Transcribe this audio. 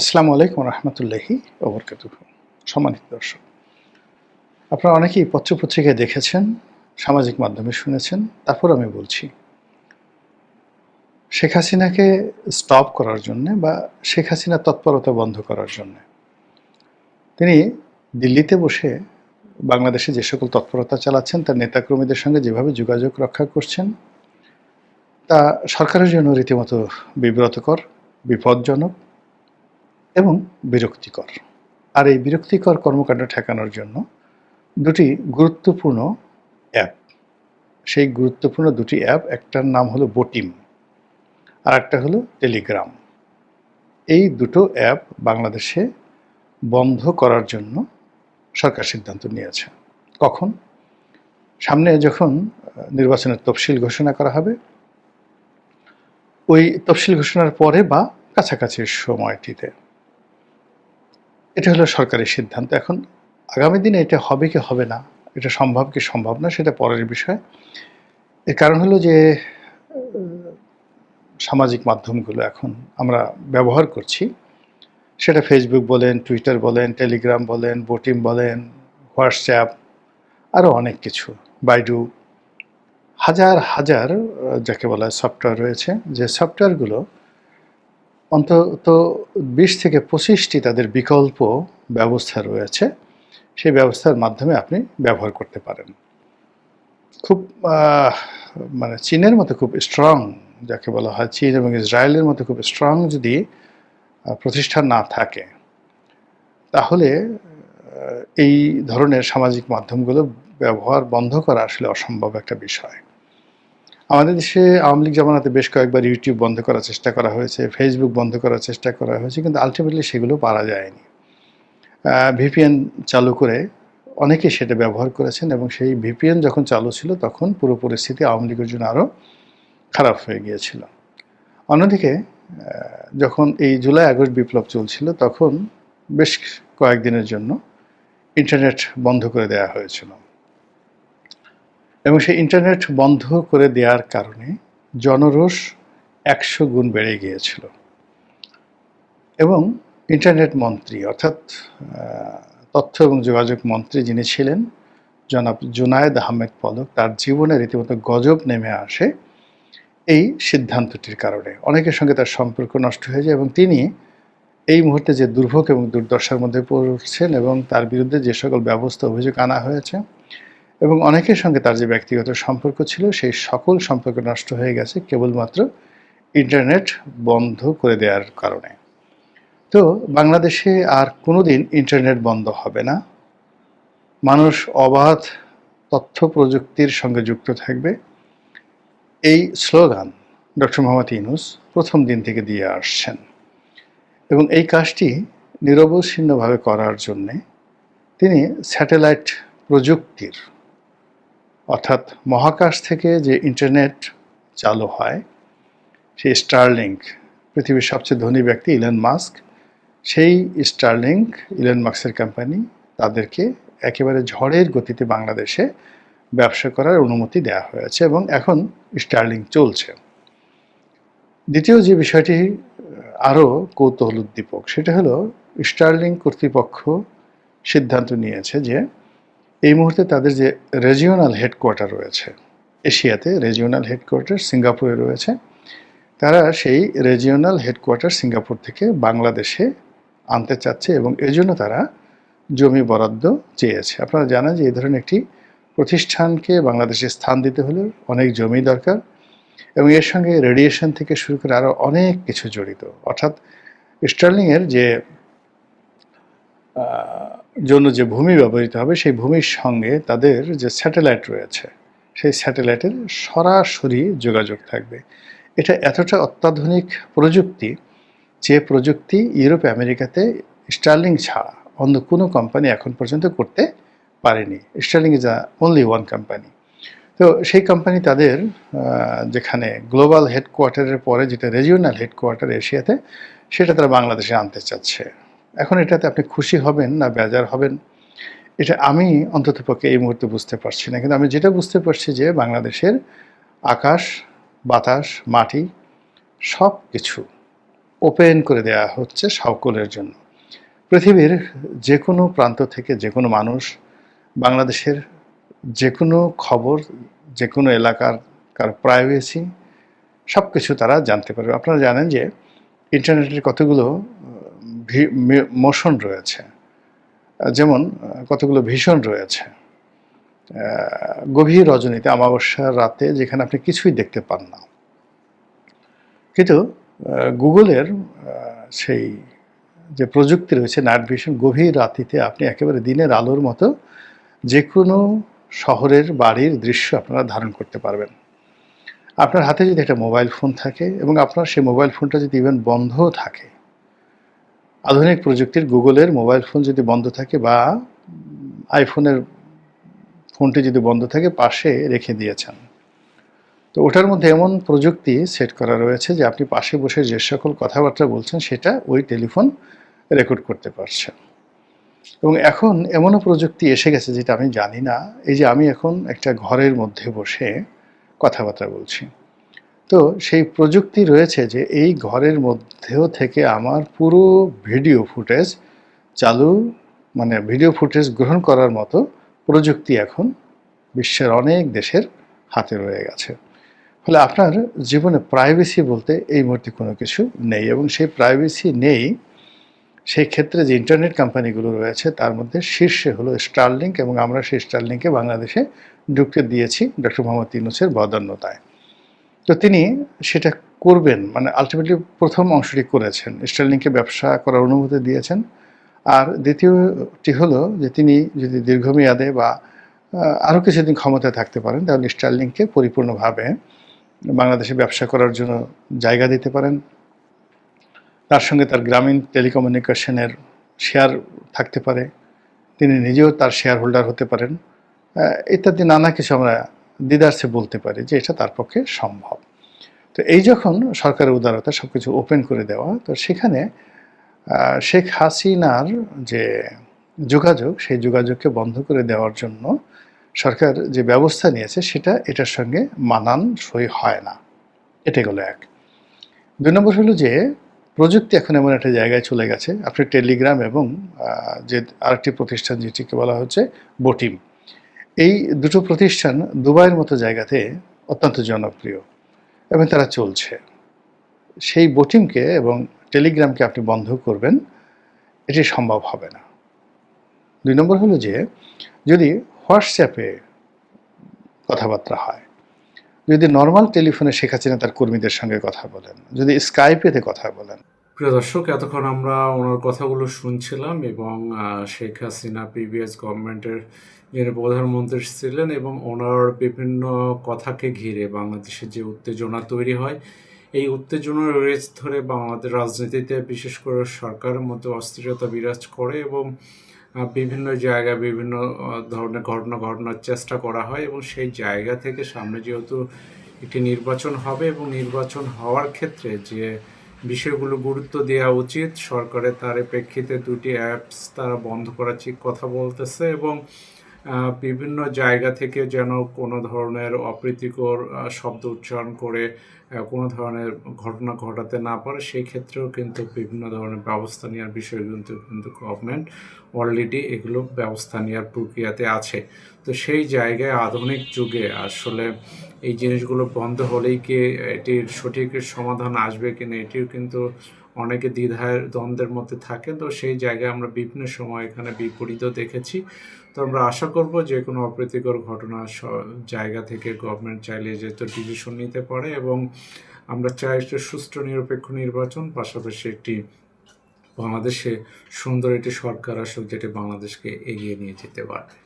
আসসালামু আলাইকুম রহমতুল্লাহি ওবরকাত সম্মানিত দর্শক, আপনারা অনেকেই পত্রপত্রিকায় দেখেছেন, সামাজিক মাধ্যমে শুনেছেন, তারপর আমি বলছি, শেখ হাসিনাকে স্টপ করার জন্যে বা শেখ হাসিনার তৎপরতা বন্ধ করার জন্যে। তিনি দিল্লিতে বসে বাংলাদেশে যে সকল তৎপরতা চালাচ্ছেন, তার নেতাকর্মীদের সঙ্গে যেভাবে যোগাযোগ রক্ষা করছেন, তা সরকারের জন্য রীতিমতো বিব্রতকর, বিপজ্জনক এবং বিরক্তিকর। আর এই বিরক্তিকর কর্মকাণ্ড ঠেকানোর জন্য দুটি গুরুত্বপূর্ণ অ্যাপ। সেই গুরুত্বপূর্ণ দুটি অ্যাপ, একটার নাম হলো বোটিম আর একটা হলো টেলিগ্রাম। এই দুটো অ্যাপ বাংলাদেশে বন্ধ করার জন্য সরকার সিদ্ধান্ত নিয়েছে। কখন? সামনে যখন নির্বাচনের তফসিল ঘোষণা করা হবে, ওই তফসিল ঘোষণার পরে বা কাছাকাছি সময়টিতে। এটা হলো সরকারি সিদ্ধান্ত। এখন আগামী দিনে এটা হবে কি হবে না, এটা সম্ভব কি সম্ভব না, সেটা পরের বিষয়। এর কারণ হলো যে সামাজিক মাধ্যমগুলো এখন আমরা ব্যবহার করছি। সেটা ফেসবুক বলেন টুইটার বলেন টেলিগ্রাম বলেন বোটিম বলেন হোয়াটসঅ্যাপ আরও অনেক কিছু। বাইডু হাজার হাজার যাকে বলা হয় সফটওয়্যার রয়েছে, যে সফটওয়্যারগুলো অন্তত বিশ থেকে পঁচিশটি তাদের বিকল্প ব্যবস্থা রয়েছে। সেই ব্যবস্থার মাধ্যমে আপনি ব্যবহার করতে পারেন। খুব মানে চীনের মতো খুব স্ট্রং যাকে বলা হয় চীন এবং ইসরায়েলের মতো খুব স্ট্রং যদি প্রতিষ্ঠান না থাকে, তাহলে এই ধরনের সামাজিক মাধ্যমগুলো ব্যবহার বন্ধ করা আসলে অসম্ভব একটা বিষয়। আমাদের দেশে আওয়ামী লীগ জামানাতে বেশ কয়েকবার ইউটিউব বন্ধ করার চেষ্টা করা হয়েছে ফেসবুক বন্ধ করার চেষ্টা করা হয়েছে, কিন্তু আলটিমেটলি সেগুলো পারা যায়নি। ভিপিএন চালু করে অনেকে সেটা ব্যবহার করেছেন এবং সেই ভিপিএন যখন চালু ছিল তখন পুরো পরিস্থিতি আওয়ামী লীগের জন্য আরও খারাপ হয়ে গিয়েছিল। অন্যদিকে যখন এই জুলাই, আগস্ট বিপ্লব চলছিল তখন বেশ কয়েকদিনের জন্য ইন্টারনেট বন্ধ করে দেওয়া হয়েছিল। এবং সেই ইন্টারনেট বন্ধ করে দেওয়ার কারণে জনরোষ একশো গুণ বেড়ে গিয়েছিল। এবং ইন্টারনেট মন্ত্রী অর্থাৎ তথ্য এবং যোগাযোগ মন্ত্রী যিনি ছিলেন, জনাব জুনায়েদ আহমেদ পলক তার জীবনে রীতিমতো গজব নেমে আসে এই সিদ্ধান্তটির কারণে। অনেকের সঙ্গে তার সম্পর্ক নষ্ট হয়ে যায় এবং তিনি এই মুহূর্তে যে দুর্ভোগ এবং দুর্দশার মধ্যে পড়ছেন এবং তার বিরুদ্ধে যে সকল ব্যবস্থা, অভিযোগ আনা হয়েছে এবং অনেকের সঙ্গে তার যে ব্যক্তিগত সম্পর্ক ছিল, সেই সকল সম্পর্ক নষ্ট হয়ে গেছে কেবলমাত্র ইন্টারনেট বন্ধ করে দেওয়ার কারণে। তো বাংলাদেশে আর কোনো দিন ইন্টারনেট বন্ধ হবে না। মানুষ অবাধ তথ্য প্রযুক্তির সঙ্গে যুক্ত থাকবে। এই স্লোগান ডক্টর মোহাম্মদ ইনুস প্রথম দিন থেকে দিয়ে আসছেন। এবং এই কাজটি নিরবচ্ছিন্নভাবে করার জন্যে তিনি স্যাটেলাইট প্রযুক্তির অর্থাৎ মহাকাশ থেকে যে ইন্টারনেট চালু হয়, সেই স্টারলিংক পৃথিবীর সবচেয়ে ধনী ব্যক্তি ইলেন মাস্ক সেই স্টারলিংক ইলেন মাস্কের কোম্পানি তাদেরকে একেবারে ঝড়ের গতিতে বাংলাদেশে ব্যবসা করার অনুমতি দেওয়া হয়েছে এবং এখন স্টার্লিং চলছে। দ্বিতীয় যে বিষয়টি আরও কৌতূহল উদ্দীপক সেটা হলো স্টার্লিং কর্তৃপক্ষ সিদ্ধান্ত নিয়েছে যে এই মুহূর্তে তাদের যে রেজিওনাল হেডকোয়ার্টার রয়েছে, এশিয়াতে রেজিওনাল হেডকোয়ার্টার সিঙ্গাপুরে রয়েছে, তারা সেই রেজিওনাল হেডকোয়ার্টার সিঙ্গাপুর থেকে বাংলাদেশে আনতে চাচ্ছে এবং এজন্য তারা জমি বরাদ্দ চেয়েছে। আপনারা জানেন যে এই ধরনের একটি প্রতিষ্ঠানকে বাংলাদেশে স্থান দিতে হলে অনেক জমি দরকার এবং এর সঙ্গে রেডিয়েশন থেকে শুরু করে আরও অনেক কিছু জড়িত। অর্থাৎ স্টার্লিংয়ের যে জন্য যে ভূমি ব্যবহৃত হবে, সেই ভূমির সঙ্গে তাদের যে স্যাটেলাইট রয়েছে, সেই স্যাটেলাইটের সরাসরি যোগাযোগ থাকবে। এটা এতটা অত্যাধুনিক প্রযুক্তি যে প্রযুক্তি ইউরোপ, আমেরিকাতে স্টার্লিং ছাড়া অন্য কোনো কোম্পানি এখন পর্যন্ত করতে পারেনি। Sterling is a only one company তো সেই কোম্পানি তাদের যেখানে গ্লোবাল হেডকোয়ার্টারের পরে যেটা রিজিওনাল হেডকোয়ার্টার এশিয়াতে, সেটা তারা বাংলাদেশে আনতে চাচ্ছে। এখন এটাতে আপনি খুশি হবেন না বেজার হবেন, এটা আমি অন্তত পক্ষে এই মুহূর্তে বুঝতে পারছি না। কিন্তু আমি যেটা বুঝতে পারছি যে বাংলাদেশের আকাশ, বাতাস, মাটি সব কিছু ওপেন করে দেওয়া হচ্ছে সকলের জন্য। পৃথিবীর যে কোনো প্রান্ত থেকে যে কোনো মানুষ, বাংলাদেশের যে কোনো খবর যে কোনো এলাকার কার প্রাইভেসি সব কিছু তারা জানতে পারবে। আপনারা জানেন যে ইন্টারনেটের কতগুলো মোশন রয়েছে। যেমন কতগুলো ভীষণ রয়েছে। গভীর রজনীতে অমাবস্যার রাতে, যেখানে আপনি কিছুই দেখতে পান না। কিন্তু গুগলের সেই যে প্রযুক্তি রয়েছে, নাইট ভিশন, গভীর রাতিতে আপনি একেবারে দিনের আলোর মতো যে কোনো শহরের বাড়ির দৃশ্য আপনারা ধারণ করতে পারবেন। আপনার হাতে যদি একটা মোবাইল ফোন থাকে এবং আপনার সেই মোবাইল ফোনটা যদি ইভেন বন্ধও থাকে আধুনিক প্রযুক্তির গুগলের মোবাইল ফোন যদি বন্ধ থাকে বা আইফোনের ফোনটি যদি বন্ধ থাকে, পাশে রেখে দিয়েছেন। তো ওটার মধ্যে এমন প্রযুক্তি সেট করা রয়েছে যে আপনি পাশে বসে যে সকল কথাবার্তা বলছেন, সেটা ওই টেলিফোন রেকর্ড করতে পারছে এবং এখন এমনও প্রযুক্তি এসে গেছে যেটা আমি জানি না। এই যে আমি এখন একটা ঘরের মধ্যে বসে কথাবার্তা বলছি। তো সেই প্রযুক্তি রয়েছে যে এই ঘরের মধ্যেও থেকে আমার পুরো ভিডিও ফুটেজ চালু মানে ভিডিও ফুটেজ গ্রহণ করার মতো প্রযুক্তি এখন বিশ্বের অনেক দেশের হাতে রয়ে গেছে। ফলে আপনার জীবনে প্রাইভেসি বলতে এই মুহূর্তে কোনো কিছু নেই এবং সেই প্রাইভেসি নেই, সেই ক্ষেত্রে যে ইন্টারনেট কোম্পানিগুলো রয়েছে তার মধ্যে শীর্ষে হলো স্টারলিংক এবং আমরা সেই স্টারলিংকে বাংলাদেশে ঢুকতে দিয়েছি ডক্টর মোহাম্মদ ইউনুসের বদান্যতায়। তো তিনি সেটা করবেন মানে আলটিমেটলি প্রথম অংশটি করেছেন। স্টারলিংকে ব্যবসা করার অনুমতি দিয়েছেন। আর দ্বিতীয়টি হলো যে তিনি যদি দীর্ঘমেয়াদে বা আরও কিছুদিন ক্ষমতায় থাকতে পারেন, তাহলে স্টারলিংকে পরিপূর্ণভাবে বাংলাদেশে ব্যবসা করার জন্য জায়গা দিতে পারেন। তার সঙ্গে তার গ্রামীণ টেলিকমিউনিকেশনের শেয়ার থাকতে পারে। তিনি নিজেও তার শেয়ার হোল্ডার হতে পারেন। ইত্যাদি নানা কিছু আমরা দিদার্সে বলতে পারি যে এটা তার পক্ষে সম্ভব। তো এই যখন সরকারের উদারতা সব কিছু ওপেন করে দেওয়া, তো সেখানে শেখ হাসিনার যে যোগাযোগ, সেই যোগাযোগকে বন্ধ করে দেওয়ার জন্য সরকার যে ব্যবস্থা নিয়েছে, সেটা এটার সঙ্গে মানানসই হয় না। এটা গেল এক। দুই নম্বর হলো যে, প্রযুক্তি এখন এমন একটা জায়গায় চলে গেছে, আপনি টেলিগ্রাম এবং যে আরেকটি প্রতিষ্ঠান যেটিকে বলা হচ্ছে, বটিম। এই দুটো প্রতিষ্ঠান দুবাইয়ের মতো জায়গাতে অত্যন্ত জনপ্রিয় এবং তারা চলছে। সেই বোটিংকে এবং টেলিগ্রামকে আপনি বন্ধ করবেন, এটি সম্ভব হবে না। দুই নম্বর হলো যে, যদি হোয়াটসঅ্যাপে কথাবার্তা হয়, যদি নর্মাল টেলিফোনে শেখ হাসিনা তার কর্মীদের সঙ্গে কথা বলেন, যদি স্কাইপেতে কথা বলেন। প্রিয় দর্শক, এতক্ষণ আমরা ওনার কথাগুলো শুনছিলাম এবং শেখ হাসিনা পিবিএস গভর্নমেন্টের যিনি প্রধানমন্ত্রী ছিলেন এবং ওনার বিভিন্ন কথাকে ঘিরে বাংলাদেশে যে উত্তেজনা তৈরি হয়, এই উত্তেজনার রেজ ধরে বাংলাদেশ রাজনীতিতে বিশেষ করে সরকারের মধ্যে অস্থিরতা বিরাজ করে এবং বিভিন্ন জায়গায় বিভিন্ন ধরনের ঘটনা ঘটনার চেষ্টা করা হয় এবং সেই জায়গা থেকে সামনে যেহেতু একটি নির্বাচন হবে এবং নির্বাচন হওয়ার ক্ষেত্রে যে বিষয়গুলো গুরুত্ব দেওয়া উচিত, সরকারের তার প্রেক্ষিতে দুটি অ্যাপস তারা বন্ধ করার কথা বলতেছে এবং বিভিন্ন জায়গা থেকে যেন কোনো ধরনের অপ্রীতিকর শব্দ উচ্চারণ করে কোনো ধরনের ঘটনা ঘটাতে না পারে সেই ক্ষেত্রেও কিন্তু বিভিন্ন ধরনের ব্যবস্থা নেওয়ার বিষয় কিন্তু কিন্তু গভর্নমেন্ট অলরেডি এগুলো ব্যবস্থা নেওয়ার প্রক্রিয়াতে আছে। তো সেই জায়গায় আধুনিক যুগে আসলে এই জিনিসগুলো বন্ধ হলেই কি এটির সঠিক সমাধান আসবে কিনা, এটিও কিন্তু অনেকে দ্বিধায় দ্বন্দ্বের মধ্যে থাকে তো সেই জায়গায় আমরা বিভিন্ন সময় এখানে বিপরীতও দেখেছি। তো আমরা আশা করব যে কোনো অপ্রীতিকর ঘটনা জায়গা থেকে গভর্নমেন্ট চাইলে যেহেতু ডিসিশন নিতে পারে এবং আমরা চাই একটা সুষ্ঠু, নিরপেক্ষ নির্বাচন, পাশাপাশি একটি বাংলাদেশে সুন্দর একটি সরকার আসুক যেটি বাংলাদেশকে এগিয়ে নিয়ে যেতে পারে।